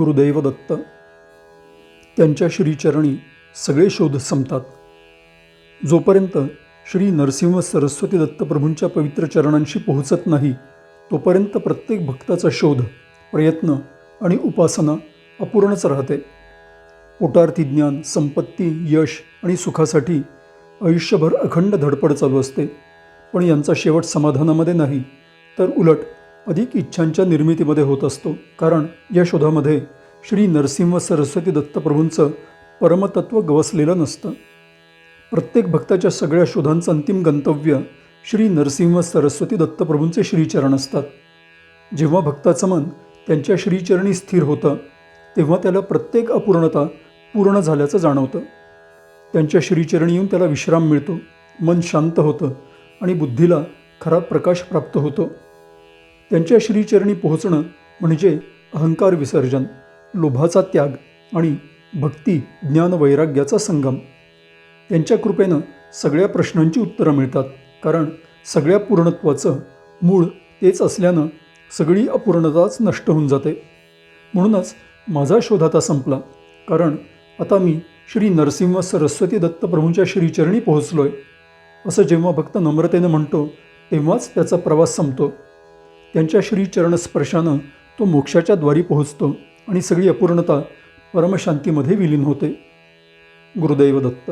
गुरुदैव दत्त. त्यांच्या श्रीचरणी सगळे शोध संपतात. जोपर्यंत श्री नरसिंह सरस्वती दत्तप्रभूंच्या पवित्र चरणांशी पोहोचत नाही तोपर्यंत प्रत्येक भक्ताचा शोध प्रयत्न आणि उपासना अपूर्णच राहते. पोटार्थी ज्ञान संपत्ती यश आणि सुखासाठी आयुष्यभर अखंड धडपड चालू असते. पण यांचा शेवट समाधानामध्ये नाही तर उलट अधिक इच्छांच्या निर्मितीमध्ये होत असतो. कारण या शोधामध्ये श्री नरसिंह सरस्वती दत्तप्रभूंचं परमतत्व गवसलेलं नसतं. प्रत्येक भक्ताच्या सगळ्या शोधांचं अंतिम गंतव्य श्री नरसिंह सरस्वती दत्तप्रभूंचे श्रीचरण असतात. जेव्हा भक्ताचं मन त्यांच्या श्रीचरणी स्थिर होतं तेव्हा त्याला प्रत्येक अपूर्णता पूर्ण झाल्याचं जाणवतं. त्यांच्या श्रीचरणी येऊन त्याला विश्राम मिळतो मन शांत होतं आणि बुद्धीला खरा प्रकाश प्राप्त होतो. त्यांच्या श्रीचरणी पोहोचणं म्हणजे अहंकार विसर्जन लोभाचा त्याग आणि भक्ती ज्ञान वैराग्याचा संगम. त्यांच्या कृपेनं सगळ्या प्रश्नांची उत्तरं मिळतात कारण सगळ्या पूर्णत्वाचं मूळ तेच असल्यानं सगळी अपूर्णताच नष्ट होऊन जाते. म्हणूनच माझा शोध आता संपला कारण आता मी श्री नरसिंह सरस्वती दत्तप्रभूंच्या श्रीचरणी पोहोचलो आहे असं जेव्हा भक्त नम्रतेनं म्हणतो तेव्हाच त्याचा प्रवास संपतो. त्यांच्या श्रीचरणस्पर्शानं तो मोक्षाच्या द्वारी पोहोचतो आणि सगळी अपूर्णता परमशांतीमध्ये विलीन होते. गुरुदैव दत्त.